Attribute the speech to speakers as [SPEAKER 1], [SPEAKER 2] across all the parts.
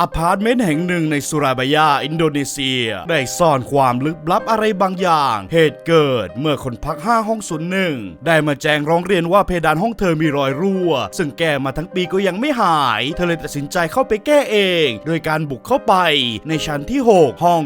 [SPEAKER 1] อพาร์ตเมนต์แห่งหนึ่งในสุราบายา อินโดนีเซีย ได้ซ่อนความลึกลับอะไรบางอย่าง เหตุเกิดเมื่อคนพัก 5 ห้องศูนย์หนึ่งได้มาแจ้งร้องเรียนว่าเพดานห้องเธอมีรอยรั่ว ซึ่งแก้มาทั้งปีก็ยังไม่หาย เธอเลยตัดสินใจเข้าไปแก้เอง โดยการบุกเข้าไปในชั้นที่ 6 ห้อง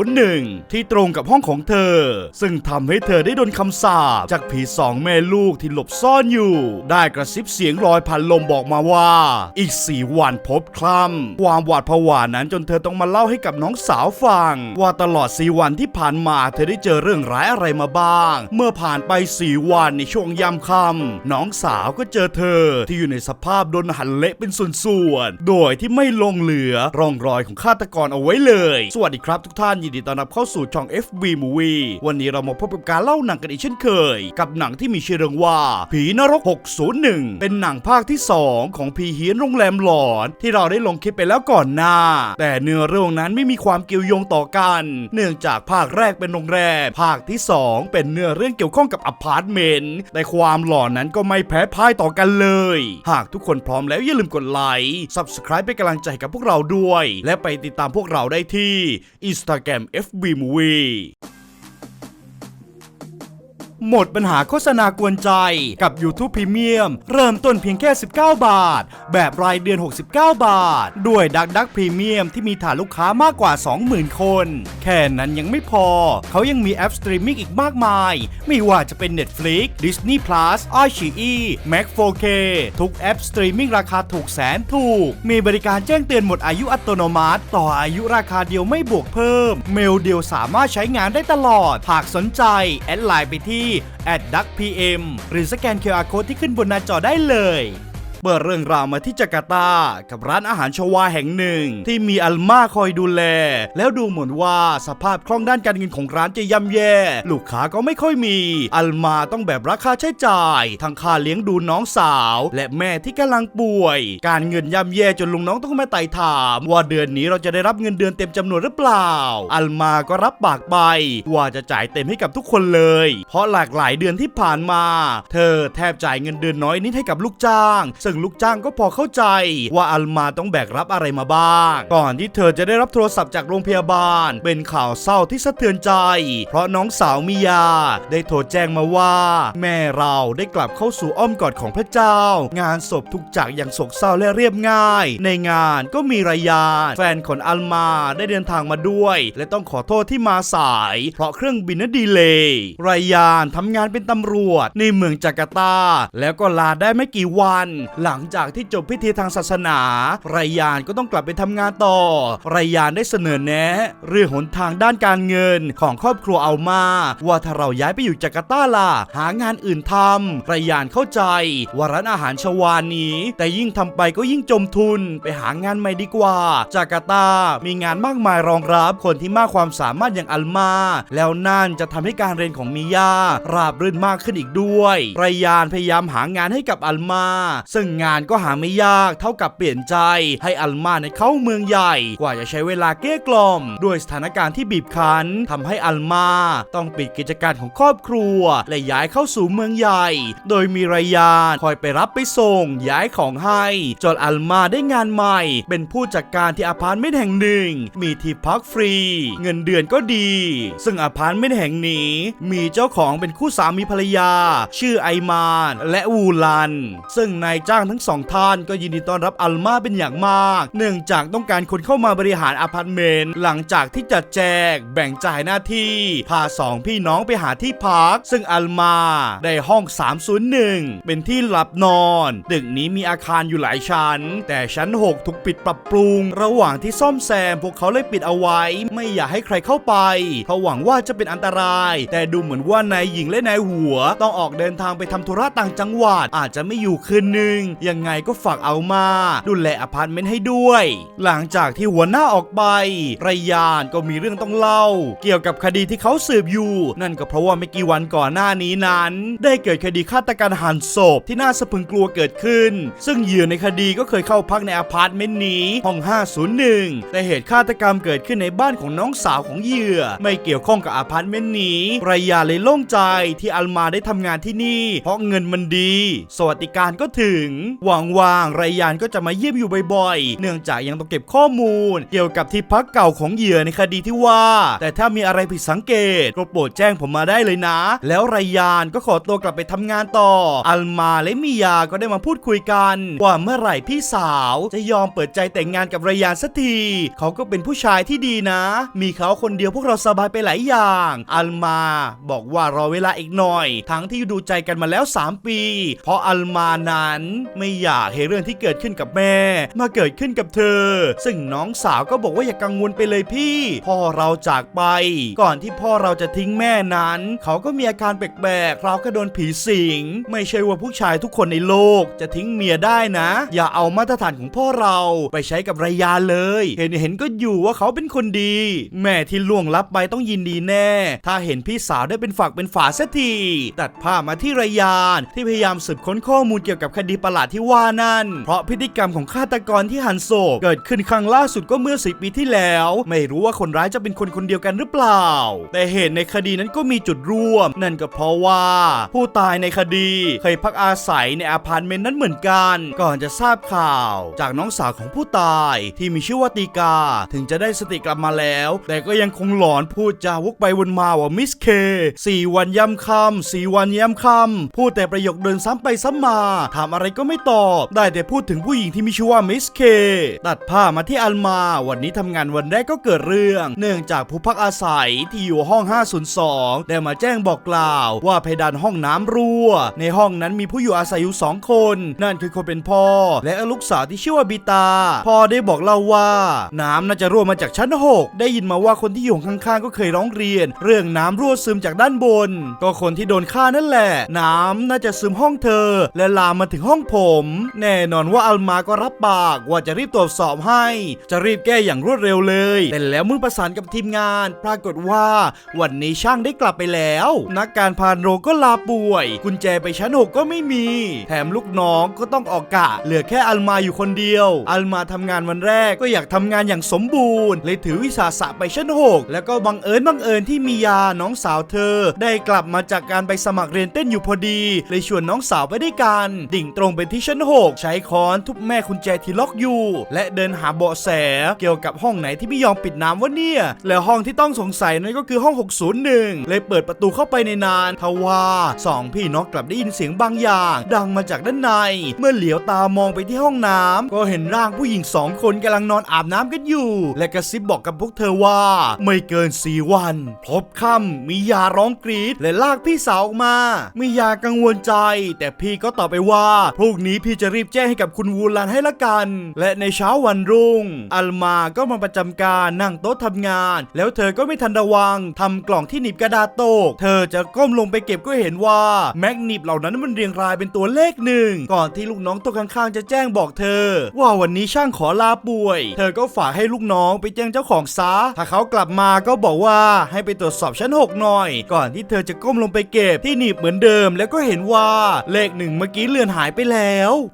[SPEAKER 1] 601 ที่ตรงกับห้องของเธอ ซึ่งทำให้เธอได้โดนคำสาปจากผีสองแม่ลูกที่หลบซ่อนอยู่ ได้กระซิบเสียงลอยผ่านลมบอกมาว่า อีกสี่วันพบคล่ำความหวาดผวานั้นจนเธอต้องมาเล่าให้กับน้องสาวฟัง ว่าตลอดสี่วันที่ผ่านมาเธอได้เจอเรื่องร้ายอะไรมาบ้าง เมื่อผ่านไปสี่วันในช่วงยามค่ำน้องสาวก็เจอเธอที่อยู่ในสภาพโดนหั่นเละเป็นส่วนๆ โดยที่ไม่ลงเหลือร่องรอยของฆาตกรเอาไว้เลย สวัสดีครับทุกท่านยินดีต้อนรับเข้าสู่ช่อง FB Movie วันนี้เรามาพบกับการเล่าหนังกันอีกเช่นเคย กับหนังที่มีชื่อเรื่องว่า ผีนรก 601 เป็นหนังภาคที่ 2 ของผีเฮียนโรงแรมหลอน ที่เราได้ลงคลิปไปแล้วก่อนหน้า แต่เนื้อเรื่องนั้นไม่มีความเกี่ยวโยงต่อกัน เนื่องจากภาคแรกเป็นโรงแรม ภาคที่ 2 เป็นเนื้อเรื่องเกี่ยวข้องกับอพาร์ตเมนต์ แต่ความหลอนนั้นก็ไม่แพ้พ่ายต่อกันเลย หากทุกคนพร้อมแล้วอย่าลืมกดไลค์ Subscribe เป็นกำลังใจกับพวกเราด้วย และไปติดตามพวกเราได้ที่ Instagram FB Movie หมดปัญหาโฆษณากวนใจกับ YouTube Premium เริ่มต้นเพียงแค่ 19 บาท แบบรายเดือน 69 บาท ด้วยดักดักพรีเมียมที่มีฐานลูกค้ามากกว่า 20,000 คน แค่นั้นยังไม่พอ เขายังมีแอปสตรีมมิ่งอีกมากมาย ไม่ว่าจะเป็น Netflix Disney Plus iQIYI Mac 4K ทุกแอปสตรีมมิ่งราคาถูกแสนถูก มีบริการแจ้งเตือนหมดอายุอัตโนมัติ ต่ออายุราคาเดียวไม่บวกเพิ่ม เมลเดียวสามารถใช้งานได้ตลอด หากสนใจ แอดไลน์ไปที่ @duckpm หรือสแกน QR Code ที่ขึ้นบนหน้าจอได้เลย เปิดเรื่องราวมาที่จาการ์ตา กับร้านอาหารชวาแห่งหนึ่ง ที่มีอัลมาคอยดูแล แล้วดูเหมือนว่าสภาพคล่องด้านการเงินของร้านจะย่ำแย่ ลูกค้าก็ไม่ค่อยมี อัลมาต้องแบบราคาใช้จ่าย ทั้งค่าเลี้ยงดูน้องสาว และแม่ที่กำลังป่วย การเงินย่ำแย่จนลุงน้องต้องมาไต่ถาม ว่าเดือนนี้เราจะได้รับเงินเดือนเต็มจำนวนหรือเปล่า อัลมาก็รับปากไป ว่าจะจ่ายเต็มให้กับทุกคนเลย เพราะหลากหลายเดือนที่ผ่านมา เธอแทบจ่ายเงินเดือนน้อยนิดให้กับลูกจ้าง ซึ่งลูกจ้างก็พอเข้าใจว่าอัลมาต้องแบกรับอะไรมาบ้าง ก่อนที่เธอจะได้รับโทรศัพท์จากโรงพยาบาล เป็นข่าวเศร้าที่สะเทือนใจ เพราะน้องสาวมิยา ได้โทรแจ้งมาว่า แม่เราได้กลับเข้าสู่อ้อมกอดของพระเจ้า งานศพทุกจากอย่างโศกเศร้าและเรียบง่าย ในงานก็มีรายานแฟนของอัลมาได้เดินทางมาด้วย และต้องขอโทษที่มาสาย เพราะเครื่องบินนั้นดีเลยรายานทำงานเป็นตำรวจในเมืองจาการ์ตา แล้วก็ลาได้ไม่กี่วันหลังจากที่จบพิธีทางศาสนา ไรยานก็ต้องกลับไปทำงานต่อ ไรยานได้เสนอแนะ เรื่องหนทางด้านการเงินของครอบครัวเอามา ว่าถ้าเราย้ายไปอยู่จาการ์ตาล่ะหางานอื่นทำรยานเข้าใจว่าร้านอาหารชวานี้ แต่ยิ่งทำไปก็ยิ่งจมทุนไปหางานใหม่ดีกว่า จาการ์ตา มีงานมากมายรองรับคนที่มากความสามารถอย่างอัลมา แล้วนั่นจะทำให้การเรียนของมิยาราบรื่นมากขึ้นอีกด้วย ไรยานพยายามหางานให้กับอัลมา ซึ่งงานก็หาไม่ยากเท่ากับเปลี่ยนใจ ให้อัลมาในเข้าเมืองใหญ่ กว่าจะใช้เวลาเกลี้ยกล่อม ด้วยสถานการณ์ที่บีบคั้นทำให้อัลมาต้องปิดกิจการของครอบครัว และย้ายเข้าสู่เมืองใหญ่ โดยมีรายานคอยไปรับไปส่งย้ายของให้จนอัลมาได้งานใหม่ เป็นผู้จัดการที่อพาร์ตเมนต์แห่งหนึ่ง มีที่พักฟรี เงินเดือนก็ดี ซึ่งอพาร์ตเมนต์แห่งนี้ มีเจ้าของเป็นคู่สามีภรรยา ชื่อไอมานและวูลัน ซึ่งนายจ้างทั้งสองท่านก็ยินดีต้อนรับอัลมาเป็นอย่างมาก เนื่องจากต้องการคนเข้ามาบริหารอพาร์ตเมนต์หลังจากที่จัดแจกแบ่งจ่ายหน้าที่ พาสองพี่น้องไปหาที่พัก ซึ่งอัลมาได้ห้อง 301 เป็นที่หลับนอนตึกนี้มีอาคารอยู่หลายชั้น แต่ชั้น 6 ถูกปิดปรับปรุง ระหว่างที่ซ่อมแซม พวกเขาเลยปิดเอาไว้ ไม่อยากให้ใครเข้าไป เพราะหวังว่าจะเป็นอันตราย แต่ดูเหมือนว่านายหญิงและนายหัว ต้องออกเดินทางไปทำธุระต่างจังหวัดอาจจะไม่อยู่คืนหนึ่งยังไงก็ฝากเอามา ดูแลอพาร์ตเมนต์ให้ด้วย หลังจากที่หัวหน้าออกไปรยานก็มีเรื่องต้องเล่า เกี่ยวกับคดีที่เขาสืบอยู่ นั่นก็เพราะว่าไม่กี่วันก่อนหน้านี้นั้น ได้เกิดคดีฆาตกรรมหันศพที่น่าสะพรึงกลัวเกิดขึ้น ซึ่งเหยื่อในคดีก็เคยเข้าพักในอพาร์ตเมนต์นี้ห้อง 501 แต่เหตุฆาตกรรมเกิดขึ้นในบ้านของน้องสาวของเหยื่อ ไม่เกี่ยวข้องกับอพาร์ตเมนต์นี้รยาเลยโล่งใจที่อัลมาได้ทำงานที่นี่ เพราะเงินมันดี สวัสดิการก็ถึงงว่างๆไรยานก็จะมาเยี่ยมอยู่บ่อยๆ เนื่องจากยังต้องเก็บข้อมูล เกี่ยวกับที่พักเก่าของเหยื่อในคดีที่ว่า แต่ถ้ามีอะไรผิดสังเกตก็โปรดแจ้งผมมาได้เลยนะ แล้วไรยานก็ขอตัวกลับไปทำงานต่อ อัลมาและมิยาก็ได้มาพูดคุยกัน ว่าเมื่อไหร่พี่สาวจะยอมเปิดใจแต่งงานกับไรยานสักทีเขาก็เป็นผู้ชายที่ดีนะ มีเขาคนเดียวพวกเราสบายไปหลายอย่าง อัลมาบอกว่ารอเวลาอีกหน่อย ทั้งที่ดูใจกันมาแล้ว 3 ปี เพราะอัลมานั้นไม่อยากให้เรื่องที่เกิดขึ้นกับแม่ มาเกิดขึ้นกับเธอ ซึ่งน้องสาวก็บอกว่าอย่ากังวลไปเลยพี่ พ่อเราจากไป ก่อนที่พ่อเราจะทิ้งแม่นั้น เขาก็มีอาการแปลกๆเราก็โดนผีสิง ไม่ใช่ว่าผู้ชายทุกคนในโลกจะทิ้งเมียได้นะ อย่าเอามาตรฐานของพ่อเราไปใช้กับรายาเลย เห็นเห็นก็อยู่ว่าเขาเป็นคนดี แม่ที่ล่วงลับไปต้องยินดีแน่ ถ้าเห็นพี่สาวได้เป็นฝักเป็นฝาเสียทีตัดภาพมาที่รายานที่พยายามสืบค้นข้อมูลเกี่ยวกับคดีประหลาดที่ว่านั่น เพราะพฤติกรรมของฆาตกรที่หันศพเกิดขึ้นครั้งล่าสุดก็เมื่อสิปีที่แล้ว ไม่รู้ว่าคนร้ายจะเป็นคนคนเดียวกันหรือเปล่า แต่เหตุในคดีนั้นก็มีจุดร่วม นั่นก็เพราะว่า ผู้ตายในคดีเคยพักอาศัยในอาพาร์ตเมนต์นั้นเหมือนกัน ก่อนจะทราบข่าว จากน้องสาวของผู้ตายที่มีชื่อว่าตีกา ถึงจะได้สติกลับมาแล้ว แต่ก็ยังคงหลอนพูดจาวกไปวนมาว่ามิสเคสี่วันย้ำคำสี่วันย้ำคำพูดแต่ประโยคเดินซ้ำไปซ้ำมาถามอะไรก็ไม่ตอบ ได้แต่พูดถึงผู้หญิงที่มีชื่อว่ามิสเค ตัดผ้ามาที่อัลมา วันนี้ทำงานวันแรกก็เกิดเรื่อง เนื่องจากผู้พักอาศัยที่อยู่ห้อง 502 ได้มาแจ้งบอกกล่าว ว่าเพดานห้องน้ำรั่ว ในห้องนั้นมีผู้อยู่อาศัยอยู่สองคน นั่นคือคนเป็นพ่อ และลูกสาวที่ชื่อว่าบิตา พ่อได้บอกเล่าว่า น้ำน่าจะรั่วมาจากชั้น 6 ได้ยินมาว่าคนที่อยู่ข้างๆ ก็เคยร้องเรียน เรื่องน้ำรั่วซึมจากด้านบน ก็คนที่โดนฆ่านั่นแหละ น้ำน่าจะซึมห้องเธอ และลามมาถึงห้องผม แน่นอนว่าอัลมาก็รับปากว่าจะรีบตรวจสอบให้ จะรีบแก้อย่างรวดเร็วเลย แต่แล้วเมื่อประสานกับทีมงาน ปรากฏว่า วันนี้ช่างได้กลับไปแล้ว นักการพานโรก็ลาป่วย กุญแจไปชั้นหกก็ไม่มี แถมลูกน้องก็ต้องออกกะ เหลือแค่อัลมาอยู่คนเดียว อัลมาทำงานวันแรกก็อยากทำงานอย่างสมบูรณ์ เลยถือวิสาสะไปชั้นหกแล้วก็บังเอิญบังเอิญที่มียาน้องสาวเธอ ได้กลับมาจากการไปสมัครเรียนเต้นอยู่พอดี เลยชวนน้องสาวไปด้วยกัน ดิ่งตรงไปที่ชั้นหกใช้ค้อนทุบแม่คุณแจที่ล็อกอยู่ และเดินหาเบาะแส เกี่ยวกับห้องไหนที่ไม่ยอมปิดน้ำวะเนี่ย แล้วห้องที่ต้องสงสัยนั่นก็คือห้อง 601 เลยเปิดประตูเข้าไปในนานทว่าสองพี่น้องกลับได้ยินเสียงบางอย่าง ดังมาจากด้านใน เมื่อเหลียวตามองไปที่ห้องน้ำก็เห็นร่างผู้หญิงสองคนกำลังนอนอาบน้ำกันอยู่ และกระซิบบอกกับพวกเธอว่า ไม่เกินสี่วันพบค่ำมียาร้องกรีดและลากพี่สาวออกมา มียากังวลใจ แต่พี่ก็ตอบไปว่าพรุ่งกนี้พี่จะรีบแจ้งให้กับคุณวูลันให้ละกัน และในเช้าวันรุ่ง อัลมาก็มาประจำการนั่งโต๊ะทำงาน แล้วเธอก็ไม่ทันระวังทำกล่องที่หนีบกระดาษตก เธอจะก้มลงไปเก็บก็เห็นว่าแมกนีบเหล่านั้นมันเรียงรายเป็นตัวเลขหนึ่งก่อนที่ลูกน้องตัวข้างๆจะแจ้งบอกเธอ ว่าวันนี้ช่างขอลาป่วย เธอก็ฝากให้ลูกน้องไปแจ้งเจ้าของซะถ้าเขากลับมาก็บอกว่าให้ไปตรวจสอบชั้นหกหน่อย ก่อนที่เธอจะก้มลงไปเก็บที่หนีบเหมือนเดิม แล้วก็เห็นว่าเลขหนึ่งเมื่อกี้เลือนหายไปแล้ว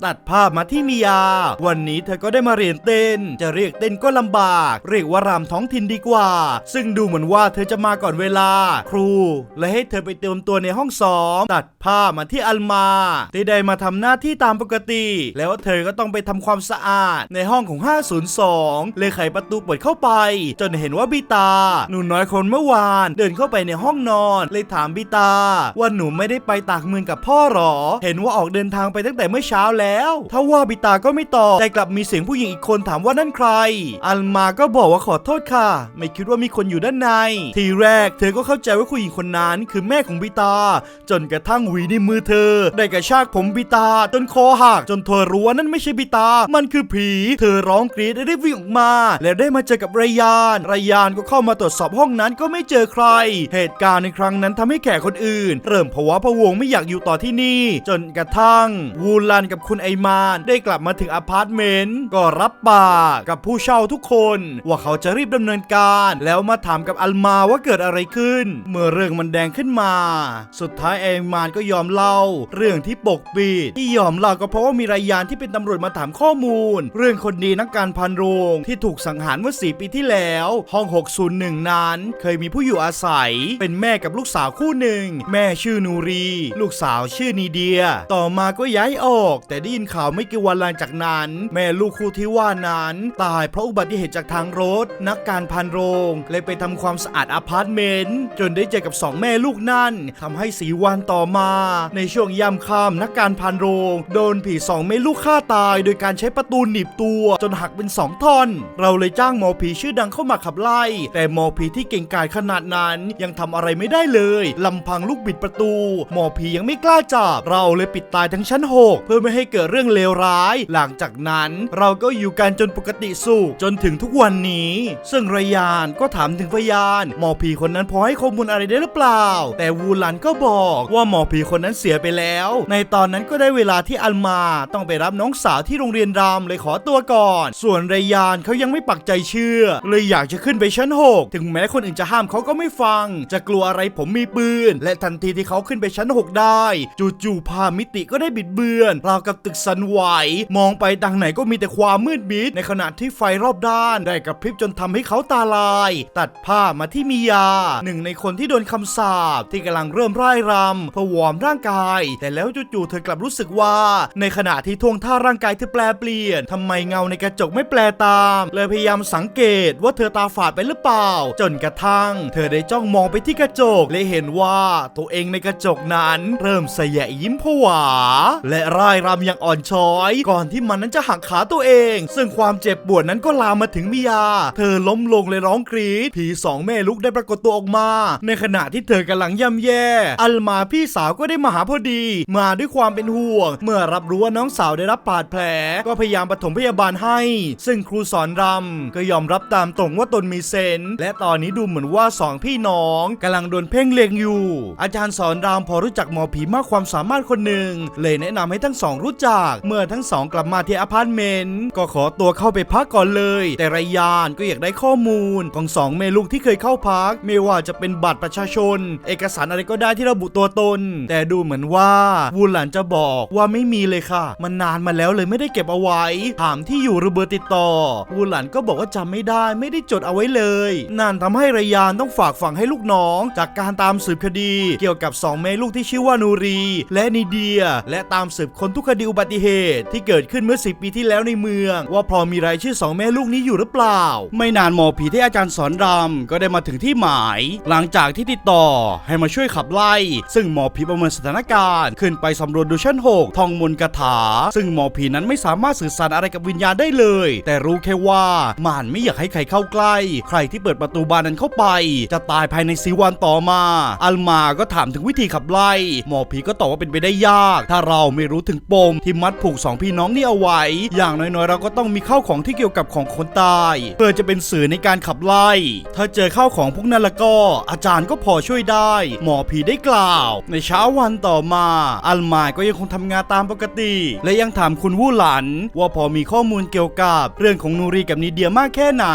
[SPEAKER 1] ตัดภาพมาที่มิยา วันนี้เธอก็ได้มาเรียนเต้น จะเรียกเต้นก็ลำบาก เรียกว่ารำท้องถิ่นดีกว่า ซึ่งดูเหมือนว่าเธอจะมาก่อนเวลา ครู และให้เธอไปเตรียมตัวในห้องซ้อม ตัดภาพมาที่อัลมาที่ได้มาทำหน้าที่ตามปกติ แล้วเธอก็ต้องไปทำความสะอาดในห้องของ 502 เลยไขประตูเปิดเข้าไป จนเห็นว่าบิตา หนูน้อยคนเมื่อวาน เดินเข้าไปในห้องนอน เลยถามบิตา ว่าหนูไม่ได้ไปตากเมืองกับพ่อหรอ เห็นว่าออกเดินทางไปตั้งแต่เมื่อเช้าแล้วถ้าว่าบิตาก็ไม่ตอบแต่กลับมีเสียงผู้หญิงอีกคนถามว่านั่นใคร อัลมาก็บอกว่าขอโทษค่ะ ไม่คิดว่ามีคนอยู่ด้านใน ทีแรกเธอก็เข้าใจว่าผู้หญิงคนนั้นคือแม่ของบิตา จนกระทั่งหวีในมือเธอ ได้กระชากผมบิตา จนคอหักจนเธอรู้ว่านั่นไม่ใช่บิตา มันคือผี เธอร้องกรีดและได้วิ่งออกมา แล้วได้มาเจอกับรายานรายานก็เข้ามาตรวจสอบห้องนั้นก็ไม่เจอใคร เหตุการณ์ในครั้งนั้นทำให้แขกคนอื่น เริ่มภาวะพะวงไม่อยากอยู่ต่อที่นี่ จนกระทั่งวูลันกับคุณไอมานได้กลับมาถึงอพาร์ตเมนต์ก็รับปากกับผู้เช่าทุกคน ว่าเขาจะรีบดำเนินการ แล้วมาถามกับอัลมาว่าเกิดอะไรขึ้น เมื่อเรื่องมันแดงขึ้นมา สุดท้ายไอมานก็ยอมเล่า เรื่องที่ปกปิดที่ยอมเล่าก็เพราะว่ามีรายยานที่เป็นตำรวจมาถามข้อมูล เรื่องคนดีนักการพันโรงที่ถูกสังหารเมื่อ4ปีที่แล้ว ห้อง 601 นั้น เคยมีผู้อยู่อาศัย เป็นแม่กับลูกสาวคู่หนึ่ง แม่ชื่อนูรี ลูกสาวชื่อนีเดีย ต่อมาก็ย้ายอออก แต่ได้ยินข่าวไม่กี่วันหลังจากนั้น แม่ลูกคู่ที่ว่านั้น ตายเพราะอุบัติเหตุจากทางรถ นักการพันโรงเลยไปทำความสะอาดอพาร์ตเมนต์จนได้เจอกับสองแม่ลูกนั่นทำให้สีวันต่อมา ในช่วงยามค่ำนักการพันโรงโดนผีสองแม่ลูกฆ่าตาย โดยการใช้ประตูหนีบตัว จนหักเป็นสองท่อน เราเลยจ้างหมอผีชื่อดังเข้ามาขับไล่ แต่หมอผีที่เก่งกาจขนาดนั้นยังทำอะไรไม่ได้เลยลำพังลูกบิดประตู หมอผียังไม่กล้าจับเราเลยปิดตายทั้งชั้น6เพื่อไม่ให้เกิดเรื่องเลวร้าย หลังจากนั้นเราก็อยู่กันจนปกติสุขจนถึงทุกวันนี้ ซึ่งรยานก็ถามถึงพยานหมอผีคนนั้นพอให้ข้อมูลอะไรได้หรือเปล่า แต่วูหลันก็บอกว่าหมอผีคนนั้นเสียไปแล้ว ในตอนนั้นก็ได้เวลาที่อัลมาต้องไปรับน้องสาวที่โรงเรียนรำเลยขอตัวก่อน ส่วนรยานเขายังไม่ปักใจเชื่อ เลยอยากจะขึ้นไปชั้น 6 ถึงแม้คนอื่นจะห้ามเขาก็ไม่ฟัง จะกลัวอะไรผมมีปืน และทันทีที่เขาขึ้นไปชั้น 6 ได้ จู่ๆภามิติก็ได้บิดเบือนราวกับตึกสั่นไหว มองไปทางไหนก็มีแต่ความมืดมิดในขณะที่ไฟรอบด้าน ได้กระพริบจนทำให้เขาตาลาย ตัดภามาที่มียา หนึ่งในคนที่โดนคำสาปที่กำลังเริ่มร่ายรำเพื่อวอร์มร่างกาย แต่แล้วจู่ๆเธอกลับรู้สึกว่า ในขณะที่ท่วงท่าร่างกายเธอแปลเปลี่ยนทำไมเงาในกระจกไม่แปลตามเลยพยายามสังเกตว่าเธอตาฝาดไปหรือเปล่า จนกระทั่ง เธอได้จ้องมองไปที่กระจกและเห็นว่าตัวเองในกระจกนั้น เริ่มสยยิ้มผวาและร่ายรำอย่างอ่อนช้อย ก่อนที่มันนั้นจะหักขาตัวเอง ซึ่งความเจ็บปวดนั้นก็ลามมาถึงมิยา เธอล้มลงเลยร้องกรีดผีสองแม่ลูกได้ปรากฏตัวออกมา ในขณะที่เธอกำลังย่ำแย่ อัลมาพี่สาวก็ได้มาหาพอดี มาด้วยความเป็นห่วง เมื่อรับรู้ว่าน้องสาวได้รับบาดแผล ก็พยายามปฐมพยาบาลให้ ซึ่งครูสอนรำก็ยอมรับตามตรงว่าตนมีเซนและตอนนี้ดูเหมือนว่าสองพี่น้องกำลังโดนเพ่งเล็งอยู่ อาจารย์สอนรามพอรู้จักหมอผีมากความสามารถคนหนึ่งเลยแนะนำให้ทั้งสองรู้จัก เมื่อทั้งสองกลับมาที่อพาร์ตเมนต์ก็ขอตัวเข้าไปพักก่อนเลย แต่รยานก็อยากได้ข้อมูลของสองเมลูกที่เคยเข้าพัก ไม่ว่าจะเป็นบัตรประชาชน เอกสารอะไรก็ได้ที่ระบุตัวตน แต่ดูเหมือนว่าวูหลันจะบอกว่าไม่มีเลยค่ะ มันนานมาแล้วเลยไม่ได้เก็บเอาไว้ ถามที่อยู่หรือเบอร์ติดต่อวูหลันก็บอกว่าจำไม่ได้ไม่ได้จดเอาไว้เลยนั่นทำให้รยานต้องฝากฝังให้ลูกน้อง จากการตามสืบคดี เกี่ยวกับสองแม่ลูกที่ชื่อว่านูรี และนีเดีย และตามสืบคนทุกคดีอุบัติเหตุที่เกิดขึ้นเมื่อ 10 ปีที่แล้วในเมือง ว่าพอมีรายชื่อสองแม่ลูกนี้อยู่หรือเปล่า ไม่นานหมอผีที่อาจารย์สอนรำก็ได้มาถึงที่หมาย หลังจากที่ติดต่อให้มาช่วยขับไล่ ซึ่งหมอผีประเมินสถานการณ์ ขึ้นไปสำรวจดูชั้น 6 ทองมนต์คาถา ซึ่งหมอผีนั้นไม่สามารถสื่อสารอะไรกับวิญญาณได้เลย แต่รู้แค่ว่ามันไม่อยากให้ใครเข้าใกล้ ใครที่เปิดประตูบานนั้นเข้าไป จะตายภายในสีวันต่อมา อัลมาก็ถามถึงวิธีขับไล่ หมอผีก็ตอบว่าเป็นไปได้ยาก ถ้าเราไม่รู้ถึงปมที่มัดผูกสองพี่น้องนี่เอาไว้ อย่างน้อยๆ เราก็ต้องมีข้าวของที่เกี่ยวกับของคนตาย เพื่อจะเป็นสื่อในการขับไล่ ถ้าเจอข้าวของพวกนั้นล้วก็ อาจารย์ก็พอช่วยได้ หมอผีได้กล่าว ในเช้าวันต่อมา อัลมาก็ยังคงทำงานตามปกติ และยังถามคุณวูหลัน ว่าพอมีข้อมูลเกี่ยวกับ เรื่องของนูรีกับนีเดียมากแค่ไหน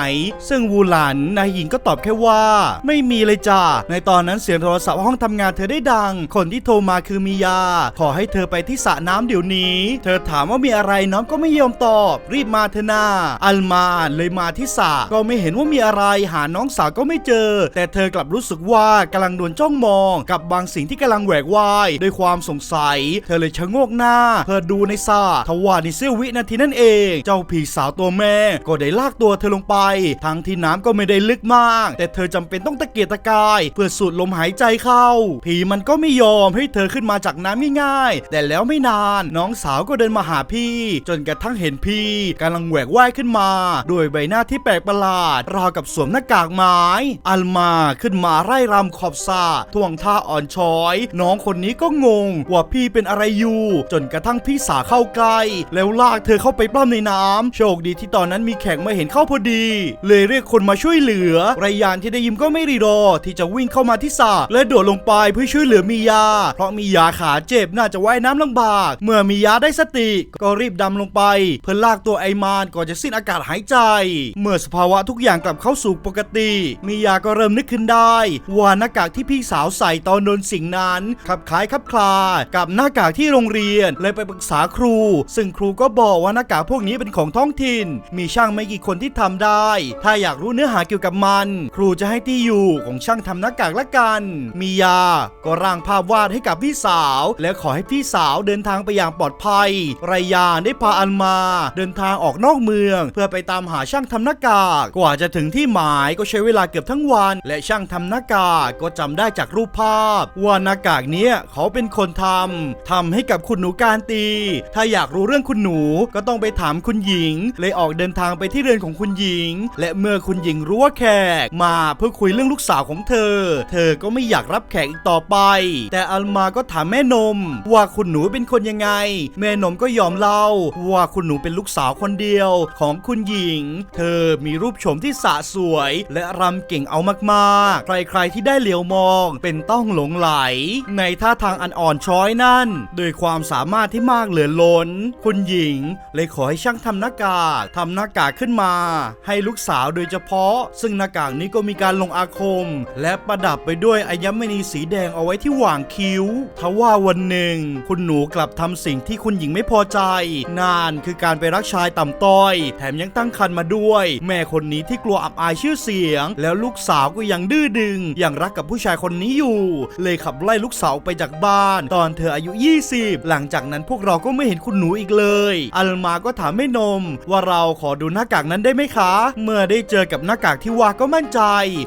[SPEAKER 1] ซึ่งวูหลันนายหญิงก็ตอบแค่ว่า ไม่มีเลยจ้าในตอนนั้นเสียงโทรศัพท์ห้องทำงานเธอได้ดัง คนที่โทรมาคือมิยา ขอให้เธอไปที่สระน้น้ำเดี๋ยวนี้ เธอถามว่ามีอะไรน้องก็ไม่ยอมตอบ รีบมาเถอะนาอัลมาเลยมาที่สระก็ไม่เห็นว่ามีอะไรหาน้องสาวก็ไม่เจอ แต่เธอกลับรู้สึกว่ากำลังโดนจ้องมอง กับบางสิ่งที่กำลังแหวกว่ายด้วยความสงสัย เธอเลยชะโงกหน้า เพื่อดูในสระทว่าในเสี้ยววินาทีนั่นเอง เจ้าผีสาวตัวแม่ ก็ได้ลากตัวเธอลงไป ทั้งที่น้ำก็ไม่ได้ลึกมาก แต่เธอจำเป็นต้องตะเกียกตะกาย เพื่อสูดลมหายใจเข้า ผีมันก็ไม่ยอมให้เธอขึ้นมาจากน้ำง่ายๆ แต่แล้วไม่นานน้องสาวก็เดินมาหาพี่ จนกระทั่งเห็นพี่กำลังแหวกว่ายขึ้นมาด้วยใบหน้าที่แปลกประหลาด ราวกับสวมหน้ากากไม้ อัลมาขึ้นมาไร่รำขอบสระท่วงท่าอ่อนช้อย น้องคนนี้ก็งงว่าพี่เป็นอะไรอยู่ จนกระทั่งพี่สาวเข้าใกล้แล้วลากเธอเข้าไปปล้ำในน้ำโชคดีที่ตอนนั้นมีแขกมาเห็นเข้าพอดี เลยเรียกคนมาช่วยเหลือไรยานที่ได้ยิมก็ไม่รีรอ ที่จะวิ่งเข้ามาที่สระและโดดลงไปเพื่อช่วยเหลือมียา เพราะมียาขาเจ็บน่าจะว่ายน้ำลำบากเมื่อมียาได้สติ ก็รีบดำลงไป เพื่อลากตัวไอมานก่อนจะสิ้นอากาศหายใจ เมื่อสภาวะทุกอย่างกลับเข้าสู่ปกติ มียาก็เริ่มนึกขึ้นได้ว่าหน้ากากที่พี่สาวใส่ตอนโดนสิ่งนั้นขับคล้ายขับคลา กับหน้ากากที่โรงเรียนเลยไปปรึกษาครู ซึ่งครูก็บอกว่าหน้ากากพวกนี้เป็นของท้องถิ่น มีช่างไม่กี่คนที่ทำได้ ถ้าอยากรู้เนื้อหาเกี่ยวกับมัน ครูจะให้ที่อยู่ของช่างทำหน้ากากละกัน มียาก็ร่างภาพวาดให้กับพี่สาว และขอให้พี่สาวเดินทางไปอย่างปลอดภัย ไรยาได้พาอัลมา เดินทางออกนอกเมือง เพื่อไปตามหาช่างทำหน้ากาก กว่าจะถึงที่หมายก็ใช้เวลาเกือบทั้งวัน และช่างทำหน้ากากก็จำได้จากรูปภาพ ว่าหน้ากากเนี้ยเขาเป็นคนทำทำให้กับคุณหนูการตี ถ้าอยากรู้เรื่องคุณหนูก็ต้องไปถามคุณหญิง เลยออกเดินทางไปที่เรือนของคุณหญิง และเมื่อคุณหญิงรู้ว่าแขกมาเพื่อคุยเรื่องลูกสาวของเธอ เธอก็ไม่อยากรับแขกอีกต่อไป แต่อัลมาก็ถามแม่นม ว่าคุณหนูเป็นคนยังไง แม่นมก็ยอมเล่า ว่าคุณหนูเป็นลูกสาวคนเดียวของคุณหญิง เธอมีรูปโฉมที่สะสวย และรำเก่งเอามากๆ ใครๆที่ได้เหลียวมองเป็นต้องหลงไหล ในท่าทางอันอ่อนช้อยนั่นโดวยความสามารถที่มากเหลือล้น คุณหญิง เลยขอให้ช่างทำหน้ากากทำหน้ากากขึ้นมา ให้ลูกสาวโดยเฉพาะ ซึ่งหน้ากากนี้ก็มีการลงอาคม และประดับไปด้วยอัญมณีสีแดงเอาไว้ที่หว่างคิ้ว ทว่าวันหนึ่ง คุณหนูกลับทำสิ่งที่คุณหญิงไม่พอใจ นานคือการไปรักชายต่ำต้อย แถมยังตั้งครรภ์มาด้วย แม่คนนี้ที่กลัวอับอายชื่อเสียง แล้วลูกสาวก็ยังดื้อดึงย่างรักกับผู้ชายคนนี้อยู่ เลยขับไล่ลูกสาวไปจากบ้าน ตอนเธออายุ 20 หลังจากนั้นพวกเราก็ไม่เห็นคุณหนูอีกเลย อัลมาก็ถามแม่นม ว่าเราขอดูหน้ากากนั้นได้ไหมคะ เมื่อได้เจอกับหน้ากากที่วาก็มั่นใจ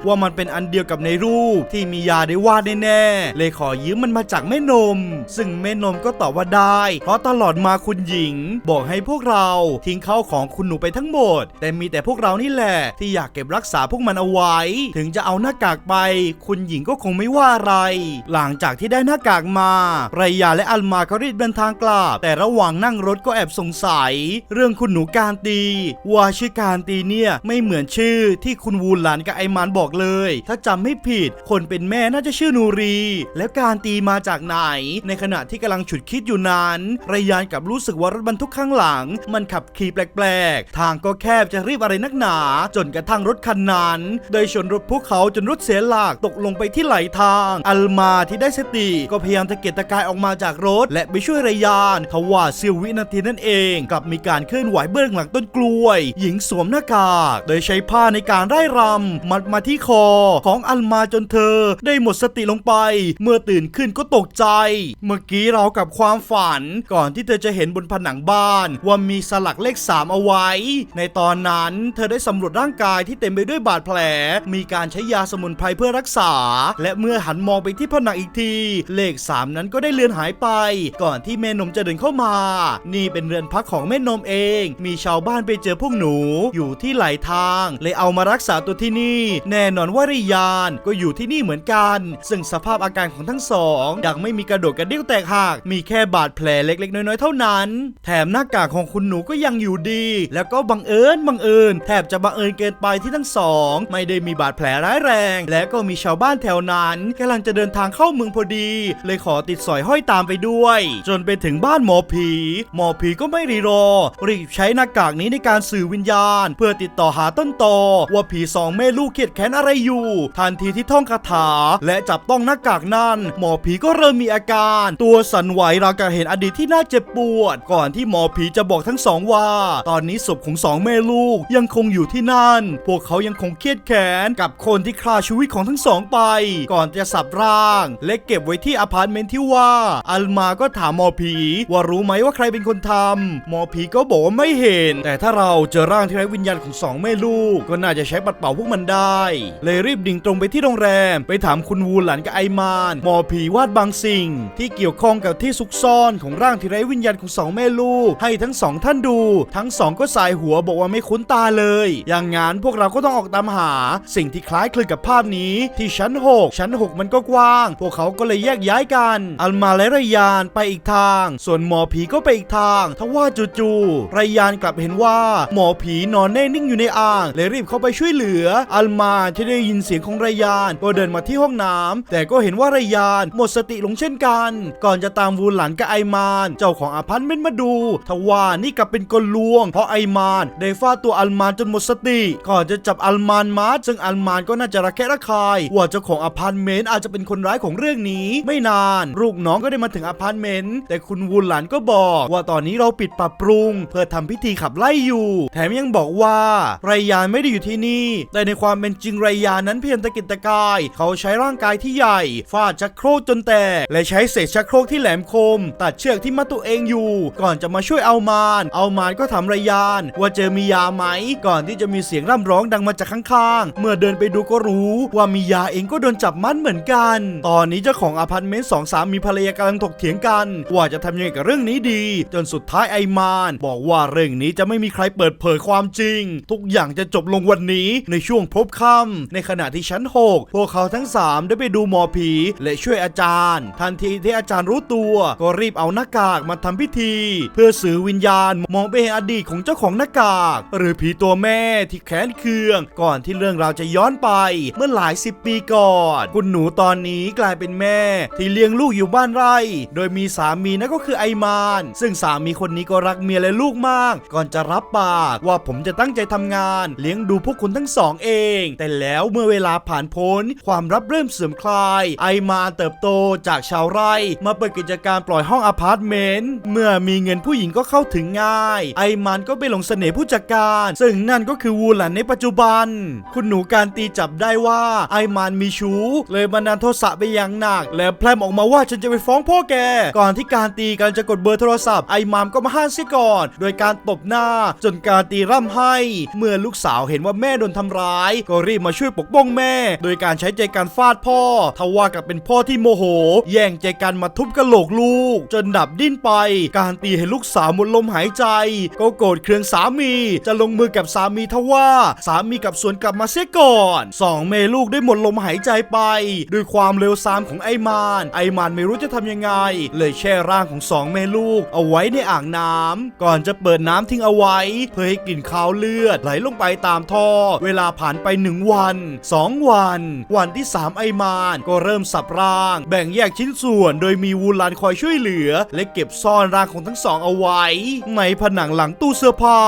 [SPEAKER 1] ว่ามันเป็นอันเดียวกับในรูปที่มียาได้วาดแน่ๆเลยขอยืมมันมาจากแม่นม ซึ่งแม่นมก็ตอบว่าได้เพราะตลอดมาคุณหญิง บอกให้พวกเราทิ้งข้าวของคุณหนูไปทั้งหมด แต่มีแต่พวกเรานี่แหละ ที่อยากเก็บรักษาพวกมันเอาไว้ ถึงจะเอาหน้ากากไป คุณหญิงก็คงไม่ว่าอะไร หลังจากที่ได้หน้ากากมาไรยาและอัลมาก็รีบเดินทางกลับ แต่ระหว่างนั่งรถก็แอบสงสัย เรื่องคุณหนูการตี ว่าชื่อการตีเนี่ยไม่เหมือนชื่อที่คุณวูหลานกับไอมานบอกเลย ถ้าจำไม่ผิด คนเป็นแม่น่าจะชื่อนูรี แล้วการตีมาจากไหน ในขณะที่กำลังฉุดคิดอยู่นันไรยานกับรู้สึกว่ารถบรรทุกข้างหลัง มันขับขี่แปลกๆ ทางก็แคบจะรีบอะไรนักหนา จนกระทั่งรถคันนั้นโดยชนรถพวกเขาจนรถเสียหลักตกลงไปที่ไหลทาง อัลมาที่ได้สติก็พยายามตะเกียกตะกายออกมาจากรถ และไปช่วยไรยานทว่าเสี้ยววินาทีนั่นเองกลับมีการเคลื่อนไหวเบื้องหลังต้นกล้วย หญิงสวมหน้ากาก โดยใช้ผ้าในการไร่รำมัดมาที่คอของอัลมาจนเธอได้หมดสติลงไป เมื่อตื่นขึ้นก็ตกใจ เมื่อกี้เรากับความฝัน ก่อนที่เธอจะเห็นบนผนังบ้าน ว่ามีสลักเลขสามเอาไว้ ในตอนนั้นเธอได้สำรวจร่างกายที่เต็มไปด้วยบาดแผล มีการใช้ยาสมุนไพรเพื่อรักษา และเมื่อหันมองไปที่ผนังอีกที เลขสามนั้นก็ได้เลือนหายไป ก่อนที่แม่นมจะเดินเข้ามา นี่เป็นเรือนพักของแม่นมเอง มีชาวบ้านไปเจอพวกหนูอยู่ที่ไหลทาง เลยเอามารักษาตัวที่นี่ แน่นอนว่าริยานก็อยู่ที่นี่เหมือนกัน ซึ่งสภาพอาการของทั้งสองยังไม่มีกระโดดกระเดี่ยวแตกหักมีแค่บาดาดแผลเล็กๆ น้อยๆ เท่านั้น แถมหน้ากากของคุณหนูก็ยังอยู่ดี แล้วก็บังเอิญบังเอิญแทบจะบังเอิญเกินไปที่ทั้งสอง ไม่ได้มีบาดแผลร้ายแรง และก็มีชาวบ้านแถวนั้นกำลังจะเดินทางเข้าเมืองพอดี เลยขอติดสอยห้อยตามไปด้วย จนไปถึงบ้านหมอผี หมอผีก็ไม่รีรอ รีบใช้หน้ากากนี้ในการสื่อวิญญาณ เพื่อติดต่อหาต้นตอว่าผีสองแม่ลูกเขียดแค้นอะไรอยู่ ทันทีที่ท่องคาถา และจับต้องหน้ากากนั้น หมอผีก็เริ่มมีอาการ ตัวสั่นไหวราวกับเห็นอดีตที่น่าเจ็บปวด ก่อนที่หมอผีจะบอกทั้งสองว่า ตอนนี้ศพของสองแม่ลูกยังคงอยู่ที่นั่น พวกเขายังคงเครียดแค้นกับคนที่ฆ่าชีวิตของทั้งสองไป ก่อนจะสับร่าง และเก็บไว้ที่อพาร์ตเมนต์ที่ว่า อัลมาก็ถามหมอผีว่ารู้ไหมว่าใครเป็นคนทำหมอผีก็บอกว่าไม่เห็น แต่ถ้าเราเจอร่างที่ไร้วิญญาณของสองแม่ลูก ก็น่าจะใช้ปัดเป่าพวกมันได้ เลยรีบดิ่งตรงไปที่โรงแรม ไปถามคุณวูหลันกับไอมาน หมอผีวาดบางสิ่ง ที่เกี่ยวข้องกับที่ซุกซ่อนของร่างที่ไร้วิญญาณของสองแม่ลูก ให้ทั้งสองท่านดู ทั้งสองก็สายหัวบอกว่าไม่คุ้นตาเลย อย่างงั้นพวกเราก็ต้องออกตามหา สิ่งที่คล้ายคลึงกับภาพนี้ที่ชั้น 6 ชั้น 6 มันก็กว้าง พวกเขาก็เลยแยกย้ายกัน อัลมาและไรยานไปอีกทาง ส่วนหมอผีก็ไปอีกทางทว่าจู่ๆรยานกลับเห็นว่าหมอผีนอนแน่นิ่งอยู่ในอ่างเลยรีบเข้าไปช่วยเหลือ อัลมาที่ได้ยินเสียงของไรยานก็เดินมาที่ห้องน้ำแต่ก็เห็นว่าไรยานหมดสติลงเช่นกัน ก่อนจะตามวูหลันกับไอไอมานเจ้าของอพาร์ตเมนต์มาดูทว่านี่กลับเป็นกลลวง เพราะไอมานได้ฟาดตัวอัลมานจนหมดสติก่อนจะจับอัลมานมาซึ่งอัลมานก็น่าจะระแคะระคาย ว่าเจ้าของอพาร์ตเมนต์อาจจะเป็นคนร้ายของเรื่องนี้ ไม่นานลูกน้องก็ได้มาถึงอพาร์ตเมนต์แต่คุณวูลหลันก็บอกว่าตอนนี้เราปิดปรับปรุง เพื่อทำพิธีขับไล่อยู่ แถมยังบอกว่าไรยานไม่ได้อยู่ที่นี่ แต่ในความเป็นจริงไรยานนั้นเพียงตะกิดตะกาย เขาใช้ร่างกายที่ใหญ่ฟาดชักโครกจนแตกและใช้เศษชักโครกที่แหลมคมตัดเชือกที่มัดตัวเองอยู่ ก่อนจะมาช่วยเอามานเอามานก็ถามรายาน ว่าเจอมียาไหม ก่อนที่จะมีเสียงร่ำร้องดังมาจากข้างๆ เมื่อเดินไปดูก็รู้ว่ามียาเองก็โดนจับมัดเหมือนกัน ตอนนี้เจ้าของอพาร์ตเมนต์สองสามีภรรยากำลังถกเถียงกัน ว่าจะทำยังไงกับเรื่องนี้ดี จนสุดท้ายไอมานบอกว่าเรื่องนี้จะไม่มีใครเปิดเผยความจริง ทุกอย่างจะจบลงวันนี้ในช่วงพบค่ำในขณะที่ชั้น 6 พวกเขาทั้ง 3 ได้ไปดูหมอผี และช่วยอาจารย์ ทันทีที่อาจารย์รู้ตัว ก็รีบเอาหน้ากากมาทำพิธี เพื่อสื่อวิญญาณมองไปเห็นอดีตของเจ้าของหน้ากาก หรือผีตัวแม่ที่แค้นเคือง ก่อนที่เรื่องราวจะย้อนไป เมื่อหลายสิบปีก่อน คุณหนูตอนนี้กลายเป็นแม่ ที่เลี้ยงลูกอยู่บ้านไร่ โดยมีสามีนั่นก็คือไอมาน ซึ่งสามีคนนี้ก็รักเมียและลูกมาก ก่อนจะรับปากว่าผมจะตั้งใจทำงาน เลี้ยงดูพวกคุณทั้งสองเอง แต่แล้วเมื่อเวลาผ่านพ้น ความรับเริ่มเสื่อมคลาย ไอมานเติบโตจากชาวไร่ มาเปิดกิจการปล่อยห้องอพาร์ตเมนต์เมื่อมีเงินผู้หญิงก็เข้าถึงง่าย ไอมานก็ไปหลงเสน่ห์ผู้จัดการ ซึ่งนั่นก็คือวูหลันในปัจจุบัน คุณหนูการตีจับได้ว่าไอมานมีชู้ เลยบันดาลโทสะไปอย่างหนัก และแพร่มออกมาว่าฉันจะไปฟ้องพ่อแก ก่อนที่การตีกำลังจะกดเบอร์โทรศัพท์ไอมามก็มาห้ามเสียก่อน โดยการตบหน้าจนการตีร่ำให้ เมื่อลูกสาวเห็นว่าแม่โดนทำร้าย ก็รีบมาช่วยปกป้องแม่ โดยการใช้ใจการฟาดพ่อทว่ากับเป็นพ่อที่โมโห แย่งใจกันมาทุบกระโหลกลูกจนดับดิ้นไป การตีให้ลูกสาวหมดลมหายใจ ก็โกรธเคืองสามี จะลงมือกับสามีทว่า สามีกับสวนกลับมาเสียก่อนสองเมลูกได้หมดลมหายใจไป ด้วยความเร็วซามของไอมาน ไอมานไม่รู้จะทำยังไง เลยแช่ร่างของสองเมลูก เอาไว้ในอ่างน้ำก่อนจะเปิดน้ำทิ้งเอาไว้ เพื่อให้กลิ่นคาวเลือดไหลลงไปตามท่อ เวลาผ่านไปหนึ่งวันสองวัน วันที่สามไอมานก็เริ่มสับร่าง แบ่งแยกชิ้นส่วน โดยมีวูลันคอยช่วยเหลือและเก็บซ่อนร่างของทั้งสองเอาไว้ ในผนังหลังตู้เสื้อผ้า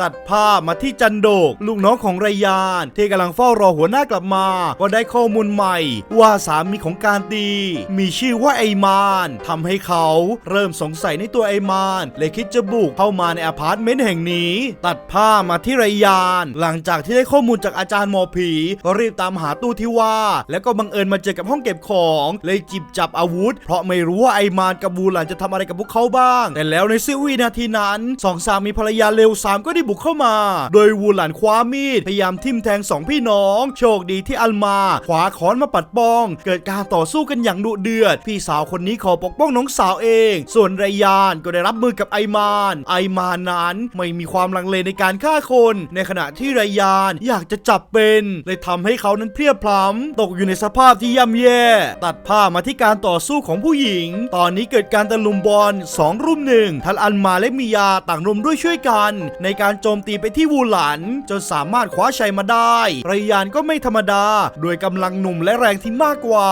[SPEAKER 1] ตัดภาพมาที่จันโดก ลูกน้องของไรยาน ที่กำลังเฝ้ารอหัวหน้ากลับมา ก็ได้ข้อมูลใหม่ ว่าสามีของการตี มีชื่อว่าไอมานทำให้เขาเริ่มสงสัยในตัวไอมานและคิดจะบุกเข้ามาในอพาร์ตเมนต์แห่งนี้ ตัดผ้ามาที่ไรยาน หลังจากที่ได้ข้อมูลจากอาจารย์หมอผี ก็รีบตามหาตู้ที่ว่า แล้วก็บังเอิญมาเจอกับห้องเก็บของ เลยจิบจับอาวุธ เพราะไม่รู้ว่าไอมานกับบูหลันจะทำอะไรกับพวกเขาบ้าง แต่แล้วในเสี้ยววินาทีนั้นสองสามีภรรยาเร็วสามก็ได้บุกเข้ามา โดยวูหลันคว้ามีดพยายามทิ่มแทงสองพี่น้อง โชคดีที่อัลมาขวาค้อนมาปัดป้อง เกิดการต่อสู้กันอย่างดุเดือด พี่สาวคนนี้ขอปกป้องน้องสาวเอง ส่วนไรยานก็ได้รับมือกับไอมาน ไอมานนั้นไม่มีความลังเลในการฆ่าคน ในขณะที่ไรยานอยากจะจับเป็นเลยทำให้เขานั้นเพลียพล้ำตกอยู่ในสภาพที่ย่ำแย่ ตัดผ้ามาที่การต่อสู้ของผู้หญิง ตอนนี้เกิดการการตะลุมบอลสองรุ่มหนึ่งทันอันมาและมียาต่างรวมด้วยช่วยกัน ในการโจมตีไปที่วูหลัน จนสามารถคว้าชัยมาได้รยานก็ไม่ธรรมดาด้วยกำลังหนุ่มและแรงที่มากกว่า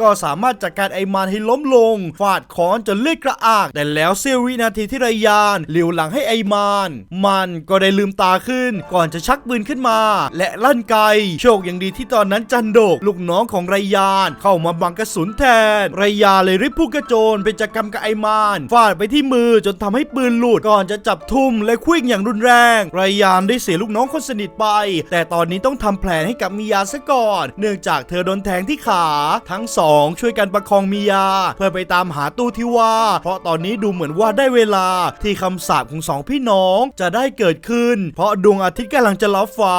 [SPEAKER 1] ก็สามารถจัดการไอมานให้ล้มลง ฟาดค้อนจนเลือดกระอาก แต่แล้วเสี้ยววินาทีที่รยานเหลียวหลังให้ไอมาน มันก็ได้ลืมตาขึ้น ก่อนจะชักปืนขึ้นมา และลั่นไกโชคยังดีที่ตอนนั้นจันโดก ลูกน้องของไรยานเข้ามาบังกระสุนแทน ไรยานเลยรีบพุ่งกระโจนไปจัดกรรกับไอมานฟาดไปที่มือจนทำให้ปืนหลุดก่อนจะจับทุ่มและคลื่องอย่างรุนแรงไรยานได้เสียลูกน้องคนสนิทไป แต่ตอนนี้ต้องทำแผลให้กับมียาซะก่อน เนื่องจากเธอโดนแทงที่ขาทั้งสองช่วยกันประคองมียา เพื่อไปตามหาตู้ที่ว่า เพราะตอนนี้ดูเหมือนว่าได้เวลาที่คำสาปของสองพี่น้องจะได้เกิดขึ้น เพราะดวงอาทิตย์กำลังจะลับฟ้า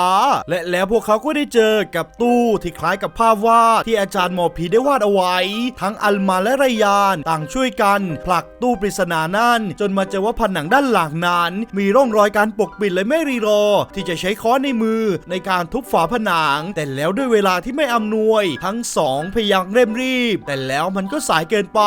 [SPEAKER 1] และแล้วพวกเขาก็ได้เจอกับตู้ที่คล้ายกับภาพวาดที่อาจารย์หมอผีได้วาดเอาไว้ ทั้งอัลมาและรายานต่างช่วยกันผลักตู้ปริศนานั่น จนมาเจอว่าผนังด้านหลังนั้น มีร่องรอยการปกปิดและไม่รีรอ ที่จะใช้ค้อนในมือในการทุบฝาผนัง แต่แล้วด้วยเวลาที่ไม่อำนวย ทั้งสองพยายามเร่งรีบ แต่แล้วมันก็สายเกินไป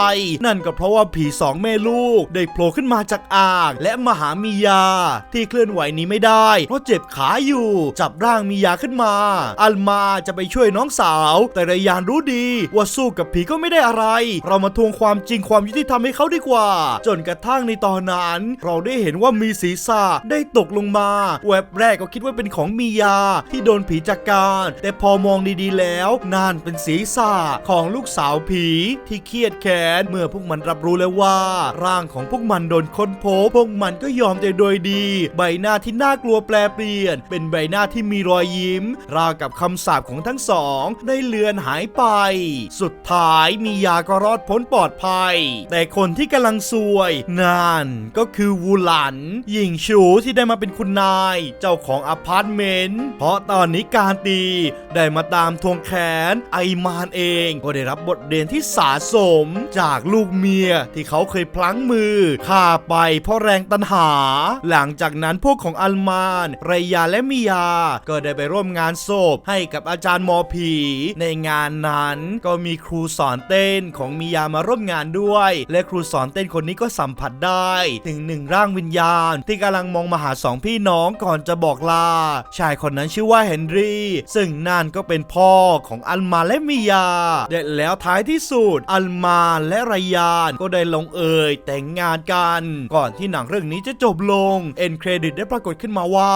[SPEAKER 1] นั่นก็เพราะว่าผีสองแม่ลูก ได้โผล่ขึ้นมาจากอ่างและมหามียา ที่เคลื่อนไหวนี้ไม่ได้ เพราะเจ็บขาอยู่ จับร่างมียาขึ้นมา อัลมาจะไปช่วยน้องสาว แต่รายานรู้ดี ว่าสู้กับผีก็ไม่ได้อะไร เรามาทวงความจริงความยุติธรรมให้เขาดีกว่า จนกระทั่งในตอนนั้น เราได้เห็นว่ามีศีรษะได้ตกลงมาแวบแรกก็คิดว่าเป็นของมียาที่โดนผีจัดการ แต่พอมองดีๆแล้วนั่นเป็นศีรษะของลูกสาวผีที่เครียดแค้นเมื่อพวกมันรับรู้แล้วว่า ร่างของพวกมันโดนค้นพบพวกมันก็ยอมแต่โดยดี ใบหน้าที่น่ากลัวแปลเปลี่ยน เป็นใบหน้าที่มีรอยยิ้ม ราวกับคำสาปของทั้งสอง ได้เลือนหายไป สุดท้ายมียาก็รอดพ้นปลอดภัย แต่คนที่กำลังซวย นั่นก็คือวูหลัน หญิงชูที่ได้มาเป็นคุณนาย เจ้าของอพาร์ตเมนต์ เพราะตอนนี้การตี ได้มาตามทวงแขนไอมานเองก็ได้รับบทเรียนที่สาสมจากลูกเมียที่เขาเคยพลั้งมือฆ่าไปเพราะแรงตันหา หลังจากนั้นพวกของอัลมานไรยาและมิยา ก็ได้ไปร่วมงานศพให้กับอาจารย์มอผี ในงานนั้นก็มีครูสอนเต้นของมิยามาร่วมงานด้วย และครูสอนเต้นคนนี้ก็สัมผัสได้ถึงหนึ่งร่างวิญญาณ ที่กำลังมองมาหาสองพี่น้องก่อนจะบอกลา ชายคนนั้นชื่อว่าเฮนรี่ ซึ่งนั่นก็เป็นพ่อของอัลมาและมิยาและแล้วท้ายที่สุด อัลมาและไรยานก็ได้ลงเอยแต่งงานกัน ก่อนที่หนังเรื่องนี้จะจบลงเอ็นเครดิตได้ปรากฏขึ้นมาว่า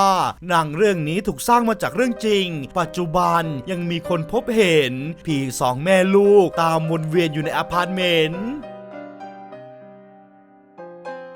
[SPEAKER 1] หนังเรื่องนี้ถูกสร้างมาจากเรื่องจริง ปัจจุบันยังมีคนพบเห็น ผีสองแม่ลูกตามวนเวียนอยู่ในอพาร์ตเมนต์